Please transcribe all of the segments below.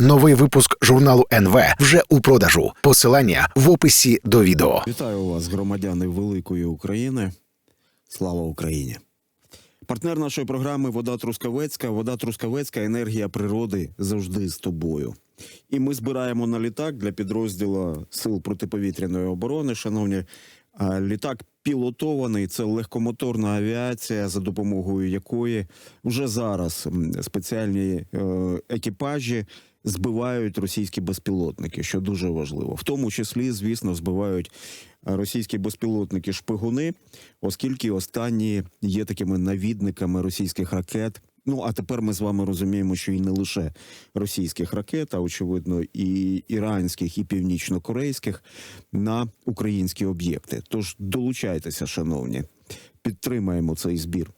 Новий випуск журналу НВ вже у продажу. Посилання в описі до відео. Вітаю вас, громадяни великої України. Слава Україні! Партнер нашої програми Вода Трускавецька. Вода Трускавецька, енергія природи завжди з тобою. І ми збираємо на літак для підрозділу Сил протиповітряної оборони. Шановні, літак пілотований. Це легкомоторна авіація, за допомогою якої вже зараз спеціальні е, екіпажі збивають російські безпілотники, що дуже важливо. В тому числі, звісно, збивають е, російські безпілотники шпигуни, оскільки останні є такими навідниками російських ракет. Ну а тепер ми з вами розуміємо, що і не лише російських ракет, а очевидно, і іранських, і північно-корейських на українські об'єкти. Тож долучайтеся, шановні, підтримаємо цей збір.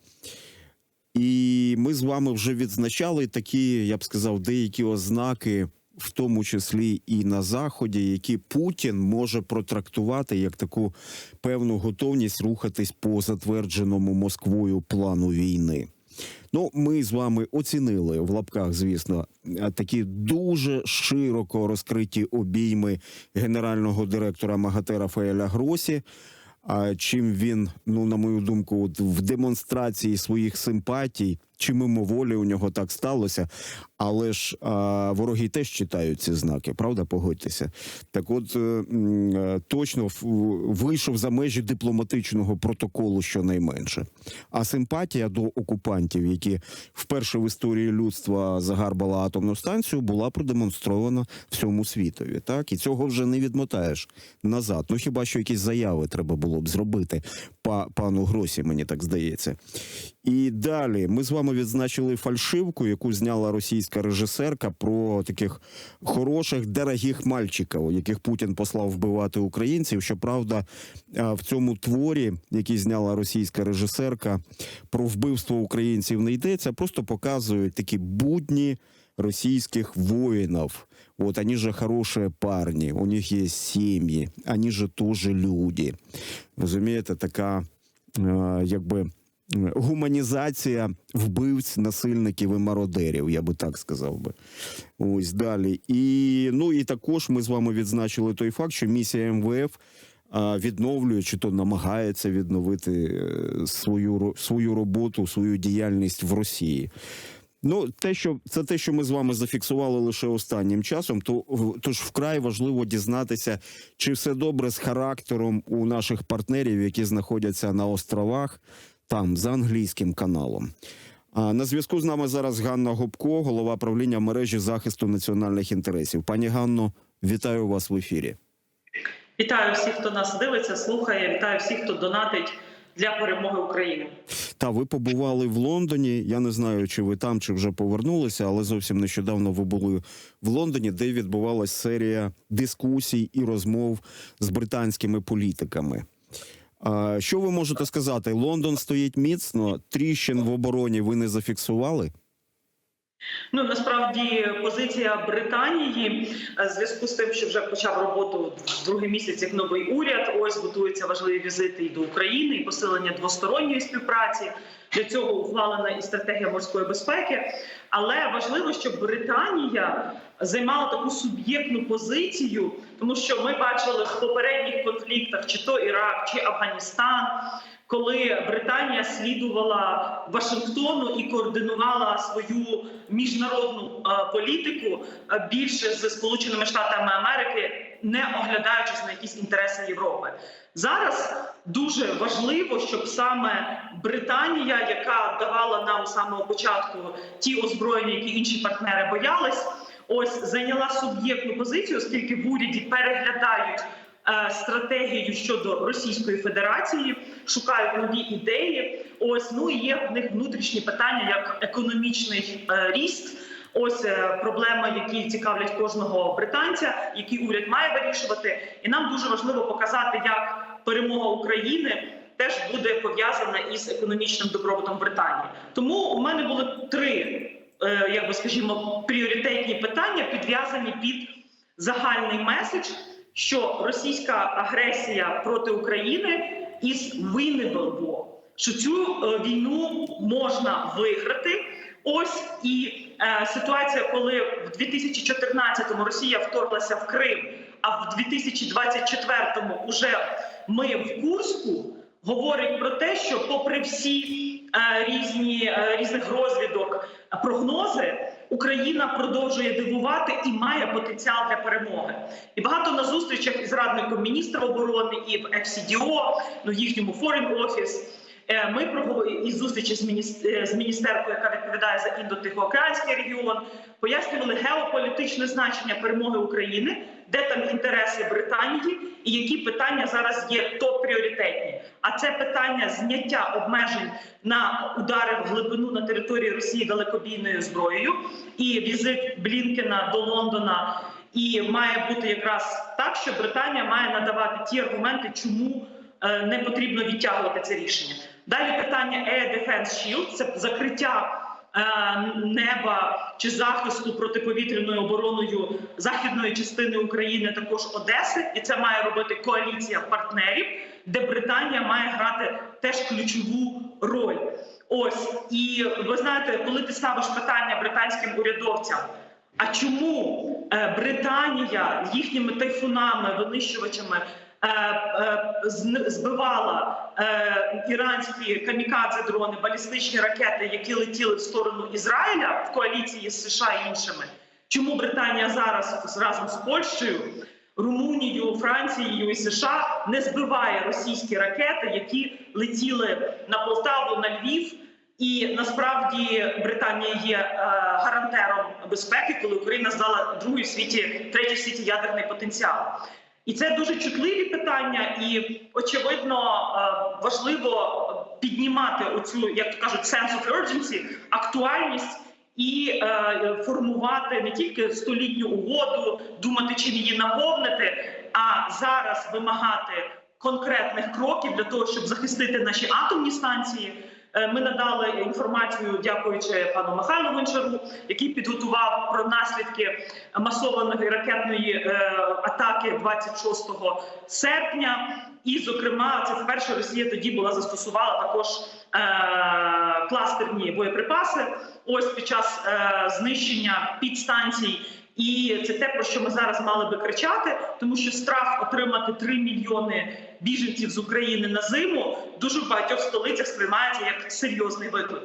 І ми з вами вже відзначали такі, я б сказав, деякі ознаки, в тому числі і на заході, які Путін може протрактувати як таку певну готовність рухатись по затвердженому Москвою плану війни. Ну, ми з вами оцінили в лапках, звісно, е, такі дуже широко розкриті обійми генерального директора МАГАТЕ Рафаеля Гросі. Чим він, ну на мою думку, от в демонстрації своїх симпатій, чи мимоволі у нього так сталося. Але ж а, вороги теж читають ці знаки, правда? Погодьтеся. Так, от е, е, точно вийшов за межі дипломатичного протоколу, щонайменше. А симпатія до окупантів, які вперше в історії людства загарбала атомну станцію, була продемонстрована всьому світові. Так і цього вже не відмотаєш назад. Ну хіба що якісь заяви треба було б зробити па, пану Гросі, мені так здається. І далі ми з вами відзначили фальшивку, яку зняла російська режисерка про таких хороших, дорогих мальчиків, яких Путін послав вбивати українців. Щоправда, в цьому творі, який зняла російська режисерка, про вбивство українців не йдеться, просто показують такі будні российских воинов. Вот они же хорошие парни, у них есть семьи, они же тоже люди. Розумієте, така е, якби е, гуманізація вбивць, насильників і мародерів, я би так сказав би. Ось далі. І ну і також ми з вами відзначили той факт, що місія МВФ. Відновлює чи то намагається відновити е, свою свою роботу, свою діяльність в Росії. Ну, те, що це те, що ми з вами зафіксували лише останнім часом, то тож вкрай важливо дізнатися, чи все добре з характером у наших партнерів, які знаходяться на островах, там за англійським каналом. А на зв'язку з нами зараз Ганна Гопко, голова правління мережі захисту національних інтересів. Пані Ганно, вітаю вас в ефірі. Вітаю всіх, хто нас дивиться, слухає. Вітаю всіх, хто донатить для перемоги України. Та ви побували в Лондоні. Я не знаю, чи ви там, чи вже повернулися, але зовсім нещодавно ви були в Лондоні, де відбувалась серія дискусій і розмов з британськими політиками. Що ви можете сказати? Лондон стоїть міцно, тріщин в обороні ви не зафіксували? Ну насправді позиція Британії е, зв'язку з тим, що вже почав роботу в другий місяць як новий уряд. Ось готуються важливі візити і до України, і посилення двосторонньої співпраці. Для цього ухвалена і стратегія морської безпеки. Але важливо, щоб Британія займала таку суб'єктну позицію, тому що ми бачили в попередніх конфліктах, чи то Ірак, чи Афганістан, коли Британія слідувала Вашингтону і координувала свою міжнародну е, політику е, більше з Сполученими Штатами Америки, не оглядаючись на якісь інтереси Європи. Зараз дуже важливо, щоб саме Британія, яка давала нам з самого початку ті озброєння, які інші партнери боялись, ось зайняла суб'єктну позицію, оскільки в уряді переглядають стратегію щодо Російської Федерації, шукають нові ідеї. Ось ну і є в них внутрішні питання, як економічний е, ріст. Ось е, проблеми, які цікавлять кожного британця, які уряд має вирішувати, і нам дуже важливо показати, як перемога України теж буде пов'язана із економічним добробутом Британії. Тому у мене були три, е, як би скажімо, пріоритетні питання, підв'язані під загальний меседж, що російська агресія проти України is winnable що цю е, війну можна виграти. Ось і е, ситуація, коли в 2014-му Росія вторглася в Крим, а в 2024-му уже ми в Курську, говорить про те, що, попри всі е, різні е, різних розвідок прогнози, Україна продовжує дивувати і має потенціал для перемоги. І багато на зустрічах із радником міністра оборони і в FCDO, ну їхньому Foreign Office, Е, Ми проговорили із зустрічі з, е, з міністеркою, яка відповідає за індотихоокеанський регіон, пояснювали геополітичне значення перемоги України, де там інтереси Британії, і які питання зараз є топ-пріоритетні. А це питання зняття обмежень на удари в глибину на території Росії далекобійною зброєю, і візит Блінкена до Лондона. І має бути якраз так, що Британія має надавати ті аргументи, чому е, не потрібно відтягувати це рішення. Далі питання Air Defense Shield – це закриття неба чи захисту протиповітряною обороною західної частини України, також Одеси, і це має робити коаліція партнерів, де Британія має грати теж ключову роль. Ось і ви знаєте, коли ти ставиш питання британським урядовцям. А чому е, Британія їхніми тайфунами, винищувачами е, е, збивала е, іранські камікадзе дрони, балістичні ракети, які летіли в сторону Ізраїля в коаліції з США і іншими? Чому Британія зараз разом з Польщею, Румунією, Францією і США не збиває російські ракети, які летіли на Полтаву, на Львів? І насправді Британія є е, гарантером безпеки, коли Україна здала другий світі, третій світі ядерний потенціал. І це дуже чутливі питання, і очевидно е, важливо піднімати оцю, як то кажуть, sense of urgency, актуальність і е, формувати не тільки столітню угоду, думати, чим її наповнити, а зараз вимагати конкретних кроків для того, щоб захистити наші атомні станції. Е, Ми надали інформацію, дякуючи пану Михайлу Гончару, який підготував про наслідки масованої ракетної е, атаки 26 серпня. І, зокрема, це вперше Росія тоді була застосувала також е, кластерні боєприпаси. Ось під час знищення підстанцій. І це те, про що ми зараз мали би кричати, тому що страх отримати 3 мільйони біженців з України на зиму дуже в багатьох столицях сприймається як серйозний виклик.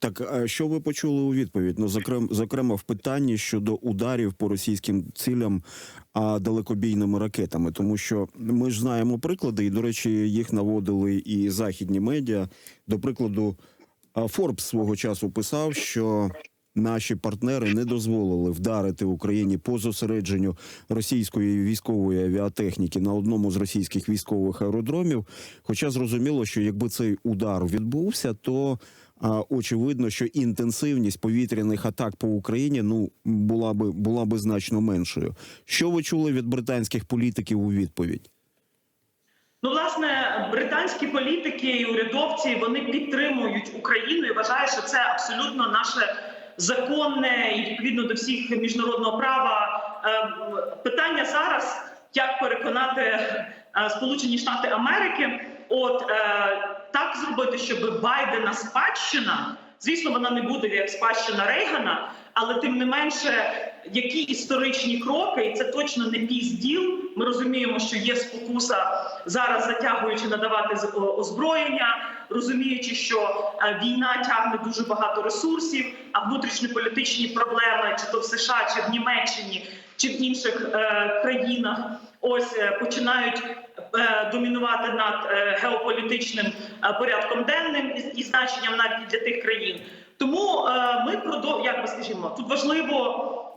Так, що ви почули у відповідь? Ну, зокрема, зокрема, в питанні щодо ударів по російським цілям а далекобійними ракетами, тому що ми ж знаємо приклади, і до речі, їх наводили і західні медіа. До прикладу, Форбс свого часу писав, що наші партнери не дозволили вдарити Україні по зосередженню російської військової авіатехніки на одному з російських військових аеродромів. Хоча зрозуміло, що якби цей удар відбувся, то а, очевидно, що інтенсивність повітряних атак по Україні ну була би була би значно меншою. Що ви чули від британських політиків у відповідь? Ну, власне, британські політики і урядовці вони підтримують Україну і вважають, що це абсолютно наше законне і відповідно до всіх міжнародного права. Е, Питання зараз, як переконати е, Сполучені Штати Америки, от е, так зробити, щоб Байдена спадщина, звісно, вона не буде як спадщина Рейгана, але тим не менше, які історичні кроки, і це точно не пізділ. Ми розуміємо, що є спокуса зараз, затягуючи надавати озброєння, розуміючи, що е, війна тягне дуже багато ресурсів, а внутрішньополітичні проблеми, чи то в США, чи в Німеччині, чи в інших е, країнах, ось е, починають е, домінувати над геополітичним порядком денним і, значенням навіть для тих країн. Тому ми продов... як би скажімо, тут важливо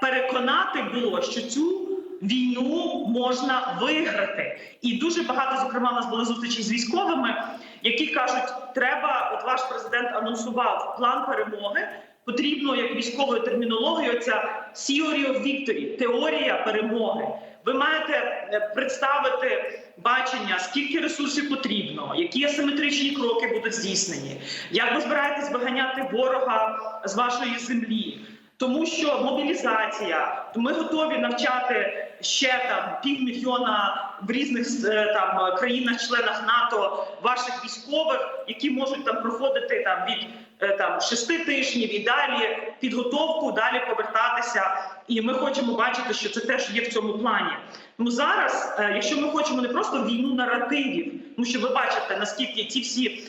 переконати було, що цю війну можна виграти. І дуже багато, зокрема, у нас були зустрічі з військовими, які кажуть, треба, от ваш президент анонсував план перемоги. Потрібно як військовою термінологією ця theory of victory, теорія перемоги. Ви маєте е, представити бачення, скільки ресурсів потрібно, які асиметричні кроки будуть здійснені, як ви збираєтесь виганяти ворога з вашої землі. Тому що мобілізація, ми готові навчати ще там півмільйона в різних е, там країнах-членах НАТО ваших військових, які можуть там проходити там від е, там шести тижнів і далі підготовку, далі повертатися. І ми хочемо бачити, що це теж є в цьому плані. Тому зараз, е, якщо ми хочемо не просто війну наративів, тому що ви бачите наскільки ці всі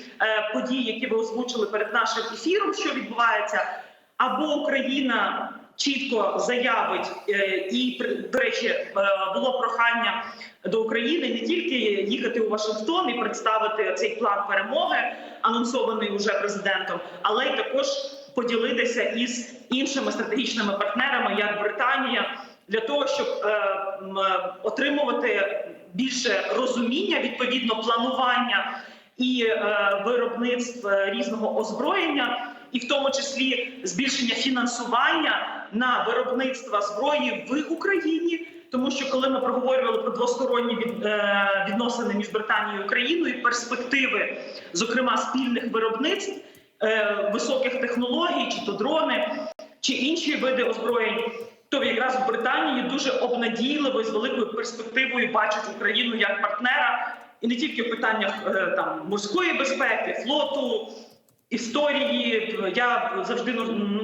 події, які ви озвучили перед нашим ефіром, що відбувається, або Україна чітко заявить, е, і до речі, е, було прохання до України не тільки їхати у Вашингтон і представити цей план перемоги, анонсований уже президентом, але й також поділитися із іншими стратегічними партнерами, як Британія, для того, щоб е, отримувати більше розуміння, відповідно планування і виробництв різного озброєння, і в тому числі збільшення фінансування на виробництво зброї в Україні. Тому що коли ми проговорювали про двосторонні від, е, відносини між Британією і Україною, перспективи, зокрема спільних виробництв е, високих технологій, чи то дрони, чи інші види озброєнь, то якраз в Британії дуже обнадійливо і з великою перспективою бачать Україну як партнера, і не тільки в питаннях е, там морської безпеки, флоту. Історії. Я завжди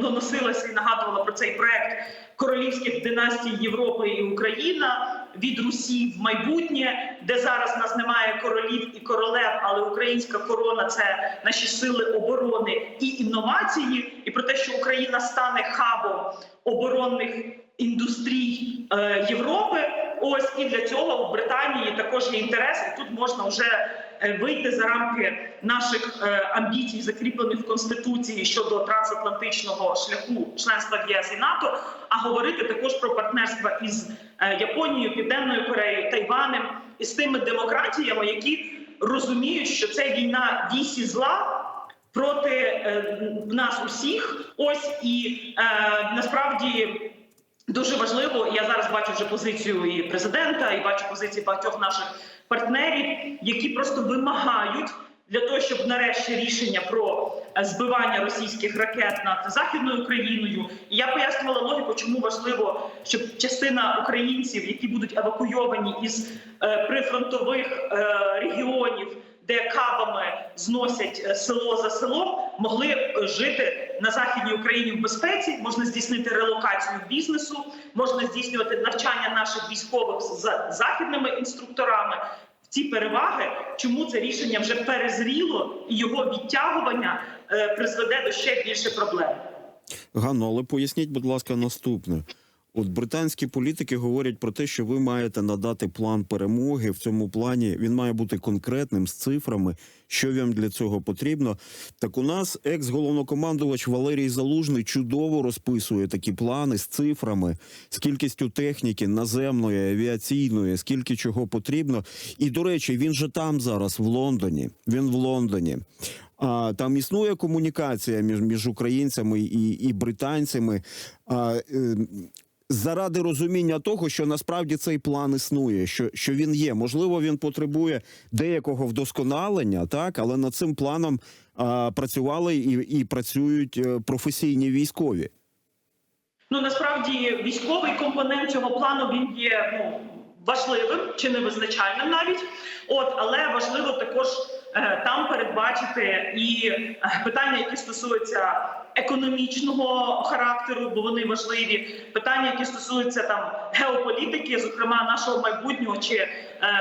ну, носилася і нагадувала про цей проект королівських династій Європи і Україна від Русі в майбутнє, де зараз нас немає королів і королев, але українська корона це наші сили оборони і інновації, і про те, що Україна стане хабом оборонних індустрій е, Європи. Ось і для цього в Британії також є інтерес, і тут можна вже вийти за рамки наших е, амбіцій, закріплених в конституції щодо трансатлантичного шляху членства в ЄС і НАТО, а говорити також про партнерство із е, Японією, Південною Кореєю, Тайванем і з тими демократіями, які розуміють, що це війна вісі зла. Проти е, нас усіх, ось і е, насправді Дуже важливо, я зараз бачу вже позицію і президента, і бачу позиції багатьох наших партнерів, які просто вимагають для того, щоб нарешті рішення про е, збивання російських ракет над західною Україною. І я пояснювала логіку, чому важливо, щоб частина українців, які будуть евакуйовані із е, прифронтових е, регіонів де кабами зносять е, село за селом, могли е, жити на західній Україні в безпеці. Можна здійснити релокацію бізнесу, можна здійснювати навчання наших військових з західними інструкторами. Ці переваги, чому це рішення вже перезріло, і його відтягування е, призведе до ще більше проблем. Ганно, але поясніть, будь ласка, наступне. От британські політики говорять про те, що ви маєте надати план перемоги. В цьому плані він має бути конкретним з цифрами, що вам для цього потрібно. Так у нас екс-головнокомандувач Валерій Залужний чудово розписує такі плани з цифрами, з кількістю техніки наземної, авіаційної, скільки чого потрібно. І до речі, він же там зараз в Лондоні. Він в Лондоні. А там існує комунікація між, між українцями і, і британцями. А, е, Заради розуміння того, що насправді цей план існує, що, що він є. Можливо, він потребує деякого вдосконалення, так але над цим планом а, працювали і, і працюють е, професійні військові. Ну насправді військовий компонент цього плану він є ну важливим чи невизначальним навіть. От але важливо також там передбачити і е, питання, які стосуються економічного характеру, бо вони важливі. Питання, які стосуються там геополітики, зокрема нашого майбутнього, чи е,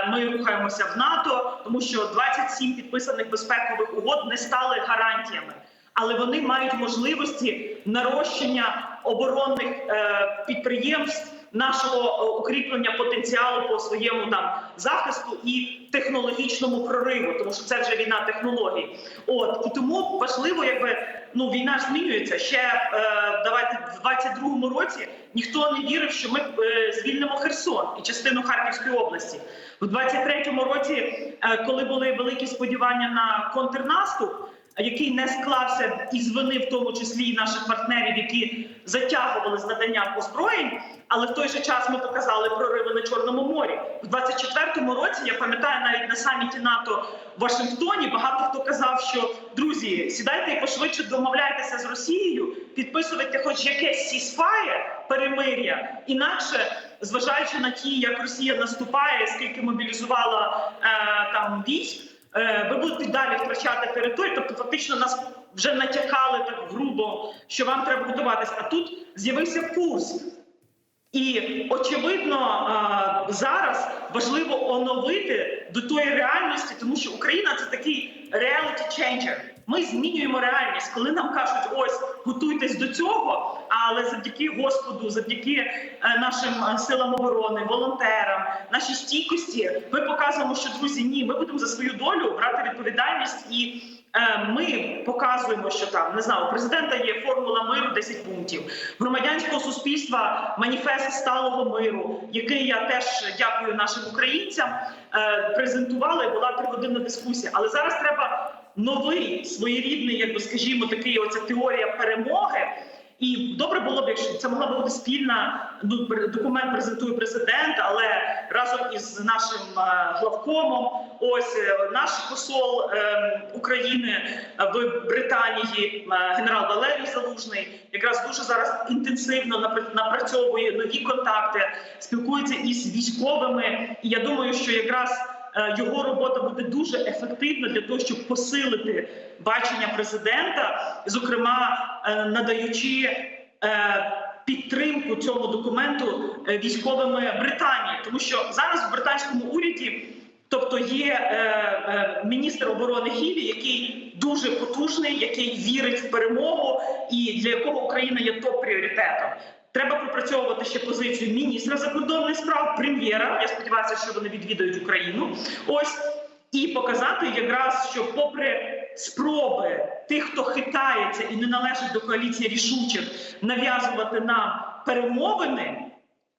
ми рухаємося в НАТО, тому що 27 підписаних безпекових угод не стали гарантіями але вони мають можливості нарощення оборонних е, підприємств, нашого е, укріплення потенціалу по своєму там захисту і технологічному прориву, тому що це вже війна технологій. От і тому важливо, якби ну війна змінюється ще е, давайте в 22-му році. Ніхто не вірив, що ми е, звільнимо Херсон і частину Харківської області в 23-му році, е, коли були великі сподівання на контрнаступ який не склався із вини, в тому числі і наших партнерів, які затягували з наданням озброєнь. Але в той же час ми показали прориви на Чорному морі в 24-му році. Я пам'ятаю, навіть на саміті НАТО в Вашингтоні багато хто казав, що друзі, сідайте і пошвидше домовляйтеся з Росією, підписуйте хоч якесь сісфає перемир'я, інакше. Зважаючи на ті, як Росія наступає, скільки мобілізувала е, там військ, ви будете далі втрачати територію. Тобто, фактично, нас вже натякали так грубо, що вам треба готуватися. А тут з'явився курс. І очевидно, зараз важливо оновити до тої реальності, тому що Україна це такий reality changer. Ми змінюємо реальність, коли нам кажуть, ось готуйтесь до цього. Але завдяки Господу, завдяки е, нашим е, силам оборони, волонтерам, нашій стійкості, ми показуємо, що друзі, ні, ми будемо за свою долю брати відповідальність і. е, Ми показуємо, що там не знаю, у президента є формула миру 10 пунктів громадянського суспільства, маніфест сталого миру, який я теж дякую нашим українцям. е, Презентували була тригодинна дискусія. Але зараз треба новий своєрідний, як би скажімо, такий оця теорія перемоги. І добре було б, якщо це могла бути спільна ну, документ презентує президент, але разом із нашим е, главкомом, ось е, наш посол е, України в Британії, е, генерал Валерій Залужний, якраз дуже зараз інтенсивно напр- напрацьовує нові контакти, спілкується із військовими. І я думаю, що якраз е, його робота буде дуже ефективна для того, щоб посилити бачення президента, зокрема е, надаючи. е, Підтримку цьому документу е, військовими Британії, тому що зараз в британському уряді, тобто є е, е, міністр оборони Хілі, який дуже потужний, який вірить в перемогу, і для якого Україна є топ-пріоритетом. Треба пропрацьовувати ще позицію міністра закордонних справ, прем'єра. Я сподіваюся, що вони відвідають Україну. Ось і показати якраз, що попри спроби тих, хто хитається і не належить до коаліції рішучих, нав'язувати нам перемовини.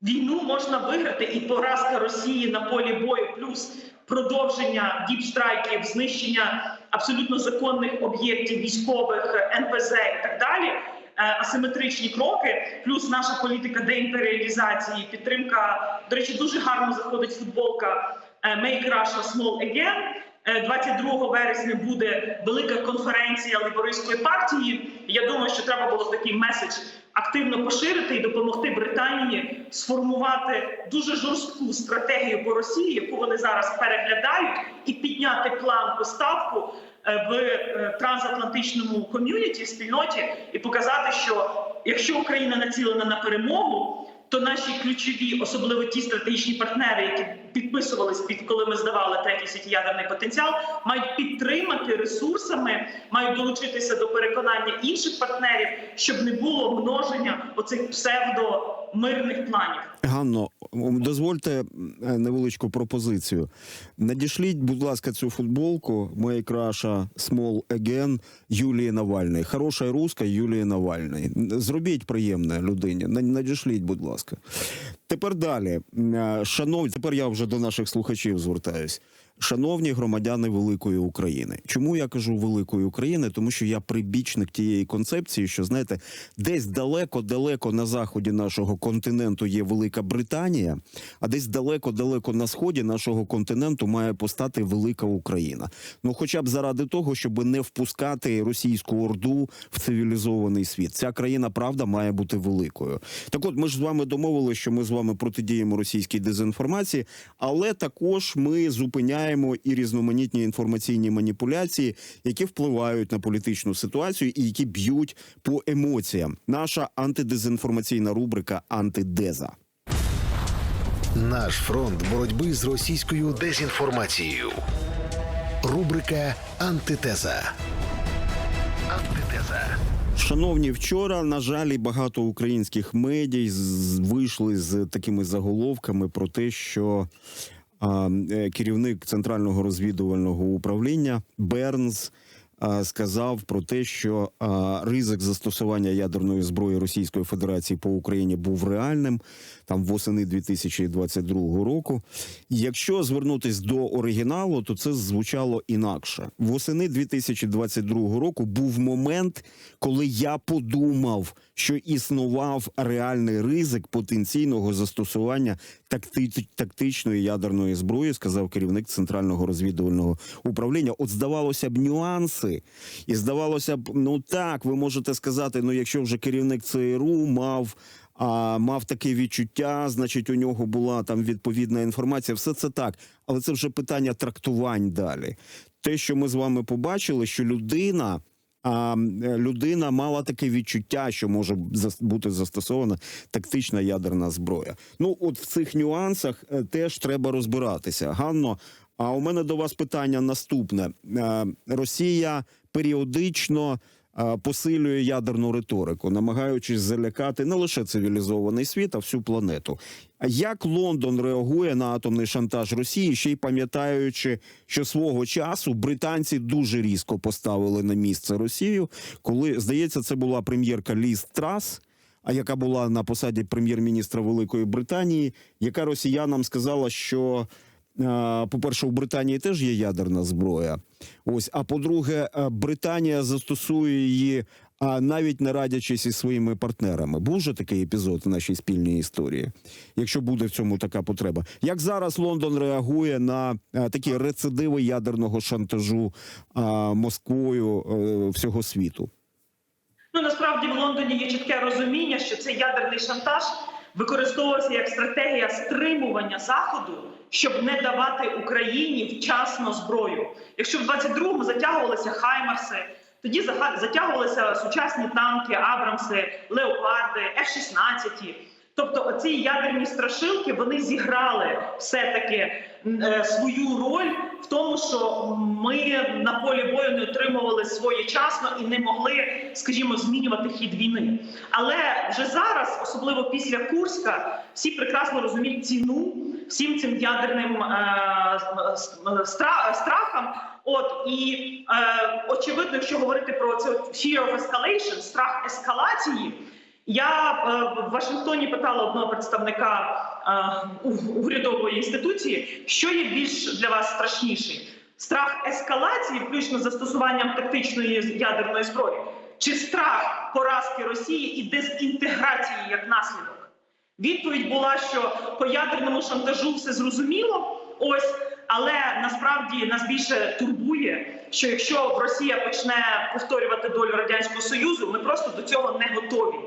Війну можна виграти, і поразка Росії на полі бою, плюс продовження діпстрайків, знищення абсолютно законних об'єктів військових НПЗ і так далі. Е, Асиметричні кроки, плюс наша політика деімперіалізації, підтримка. До речі, дуже гарно заходить футболка е, Make Russia Small Again. Е, 22 вересня буде велика конференція лейбористської партії. Я думаю, що треба було такий меседж активно поширити і допомогти Британії сформувати дуже жорстку стратегію по Росії, яку вони зараз переглядають, і підняти план поставку е, в е, трансатлантичному ком'юніті спільноті і показати, що якщо Україна націлена на перемогу. То наші ключові, особливо ті стратегічні партнери, які підписувались під коли ми здавали третій світі ядерний потенціал, мають підтримати ресурсами, мають долучитися до переконання інших партнерів, щоб не було множення оцих псевдомирних планів. Ганно, дозвольте е, невеличку пропозицію. Надішліть, будь ласка, цю футболку Make Russia Small Again Юлії Навальної. Хороша руска Юлії Навальної. Зробіть приємне людині. На- Надішліть, будь ласка. Тепер далі. Е, Шановні, тепер я вже до наших слухачів звертаюсь. Шановні громадяни великої України, чому я кажу великої України? Тому що я прибічник тієї концепції, що знаєте, десь далеко-далеко на заході нашого континенту є Велика Британія, а десь далеко-далеко на сході нашого континенту має постати велика Україна. Ну, хоча б заради того, щоб не впускати російську орду в цивілізований світ. Ця країна правда має бути великою. Так, от ми ж з вами домовили, що ми з вами протидіємо російській дезінформації, але також ми зупиняємо і різноманітні інформаційні маніпуляції, які впливають на політичну ситуацію і які б'ють по емоціям. Наша антидезінформаційна рубрика Антидеза. Наш фронт боротьби з російською дезінформацією. Рубрика Антитеза. Антитеза. Шановні, вчора, на жаль, багато українських медій вийшли з такими заголовками про те, що керівник центрального розвідувального управління Бернс. Сказав про те, що ризик застосування ядерної зброї Російської Федерації по Україні був реальним там восени 2022 року. Якщо звернутись до оригіналу, то це звучало інакше. Восени 2022 року був момент, коли я подумав, що існував реальний ризик потенційного застосування такти- тактичної ядерної зброї, сказав керівник центрального розвідувального управління. От здавалося б, нюанси, і здавалося б, ну так, ви можете сказати, ну якщо вже керівник ЦРУ мав. А мав таке відчуття, значить, у нього була там відповідна інформація. Все це так, але це вже питання трактувань далі. Те, що ми з вами побачили, що людина а людина мала таке відчуття, що може бути застосована тактична ядерна зброя. Ну, от в цих нюансах е, теж треба розбиратися. Ганно, а у мене до вас питання наступне: Е, Росія періодично е, посилює ядерну риторику, намагаючись залякати не лише цивілізований світ, а всю планету. Як Лондон реагує на атомний шантаж Росії, ще й пам'ятаючи, що свого часу британці дуже різко поставили на місце Росію, коли здається, це була прем'єрка Ліз Трас. А яка була на посаді прем'єр-міністра Великої Британії, яка росіянам сказала, що по-перше, у Британії теж є ядерна зброя. Ось, а по-друге, е, Британія застосує її, а навіть не радячись із своїми партнерами. Був же такий епізод в нашій спільній історії, якщо буде в цьому така потреба. Як зараз Лондон реагує на е, такі рецидиви ядерного шантажу Москвою е, всього світу? Ну насправді в Лондоні є чітке розуміння, що цей ядерний шантаж використовувався як стратегія стримування заходу, щоб не давати Україні вчасно зброю. Якщо в 22-му затягувалися Хаймарси, тоді затягувалися сучасні танки, Абрамси, Леопарди, F-16. Тобто, ці ядерні страшилки вони зіграли все-таки е, свою роль в тому, що ми на полі бою не отримували своєчасно і не могли, скажімо, змінювати хід війни. Але вже зараз, особливо після Курська, всі прекрасно розуміють ціну всім цим ядерним е, стра- страхам. От і е, очевидно, якщо говорити про це fear of escalation, страх ескалації. Я е, в Вашингтоні питала одного представника е, урядової інституції, що є більш для вас страшніший: страх ескалації, включно застосуванням тактичної ядерної зброї, чи страх поразки Росії і дезінтеграції як наслідок? Відповідь була, що по ядерному шантажу все зрозуміло. Ось, але насправді нас більше турбує, що якщо Росія почне повторювати долю радянського союзу, ми просто до цього не готові.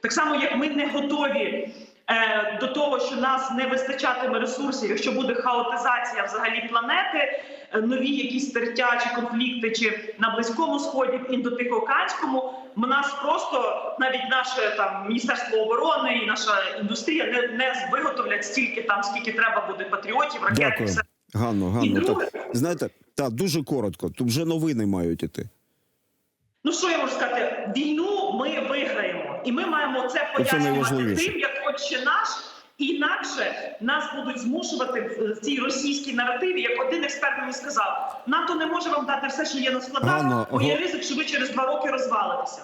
Так само, як ми не готові е, до того, що нас не вистачатиме ресурсів, якщо буде хаотизація взагалі планети, е, нові якісь тертя чи конфлікти, чи на близькому сході, в індотихоокеанському, нас просто навіть наше там міністерство оборони і наша індустрія не, не виготовлять стільки там, скільки треба буде патріотів, ракет. і все. Ганно, Ганно, друге, так знаєте, так дуже коротко. Тут вже новини мають іти. ну що я можу сказати? Війну і ми маємо це пояснювати тим, як отче наш. Інакше нас будуть змушувати в цій російській наративі, як один експерт мені сказав, НАТО не може вам дати все, що є на складах, бо є ризик, що ви через два роки розвалитеся.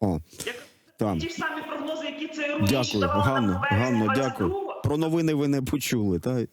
О, Як там. ті ж самі прогнози, які це Руніч Дякую, давала Ганно, Ганно, дякую. 22-го. Про новини ви не почули. Та?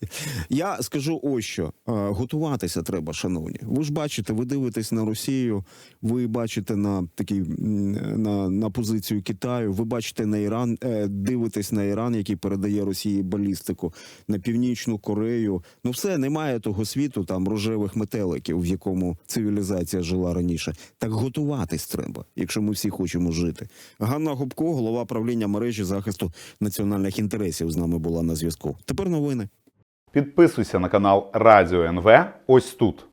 Я скажу ось що. Е, Готуватися треба, шановні. Ви ж бачите, ви дивитесь на Росію, ви бачите на такий на, на позицію Китаю, ви бачите на Іран, е, дивитесь на Іран, який передає Росії балістику, на Північну Корею. Ну все, немає того світу там рожевих метеликів, в якому цивілізація жила раніше. Так готуватись треба, якщо ми всі хочемо жити. Ганна Губко, голова правління мережі захисту національних інтересів, з нами була на зв'язку. Тепер новини. Підписуйся на канал Радіо НВ ось тут.